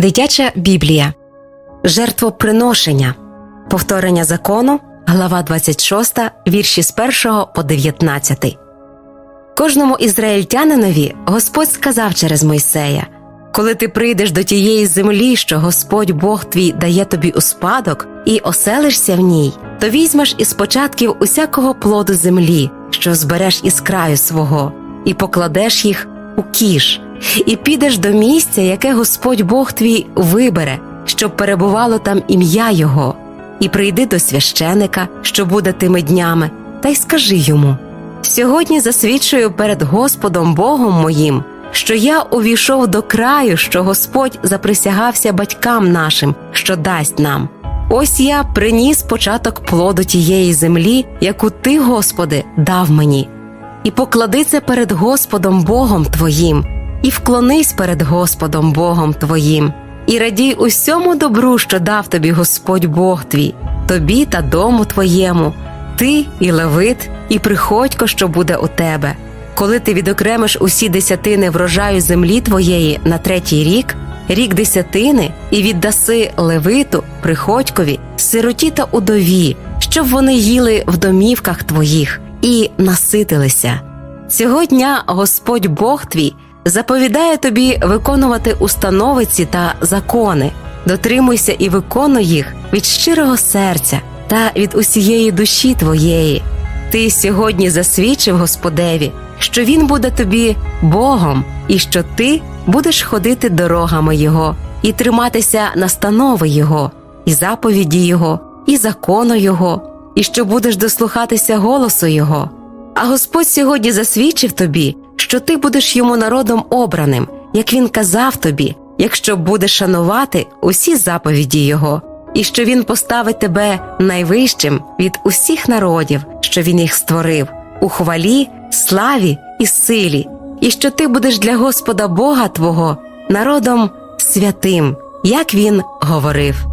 Дитяча Біблія, жертвоприношення, повторення закону, глава 26, вірші з 1 по 19. Кожному ізраїльтянинові Господь сказав через Мойсея: Коли ти прийдеш до тієї землі, що Господь Бог твій дає тобі у спадок, і оселишся в ній, то візьмеш із початків усякого плоду землі, що збереш із краю свого, і покладеш їх у кіш, і підеш до місця, яке Господь Бог твій вибере, щоб перебувало там ім'я Його, і прийди до священика, що буде тими днями, та й скажи йому. Сьогодні засвідчую перед Господом Богом моїм, що я увійшов до краю, що Господь заприсягався батькам нашим, що дасть нам. Ось я приніс початок плоду тієї землі, яку ти, Господи, дав мені. І поклади це перед Господом Богом Твоїм, і вклонись перед Господом Богом Твоїм, і радій усьому добру, що дав тобі Господь Бог твій, тобі та дому твоєму, ти і левит, і приходько, що буде у тебе. Коли ти відокремиш усі десятини врожаю землі твоєї на третій рік, рік десятини, і віддаси левиту, приходькові, сироті та удові, щоб вони їли в домівках твоїх і наситилися. Цього дня Господь Бог твій заповідає тобі виконувати установиці та закони, дотримуйся і виконуй їх від щирого серця та від усієї душі твоєї. Ти сьогодні засвідчив Господеві, що Він буде тобі Богом, і що ти будеш ходити дорогами Його і триматися настанови Його, і заповіді Його, і закону Його, і що будеш дослухатися голосу Його. А Господь сьогодні засвідчив тобі, що ти будеш йому народом обраним, як він казав тобі, якщо будеш шанувати усі заповіді Його, і що Він поставить тебе найвищим від усіх народів, що він їх створив, у хвалі, славі і силі, і що ти будеш для Господа Бога Твого народом святим, як він говорив.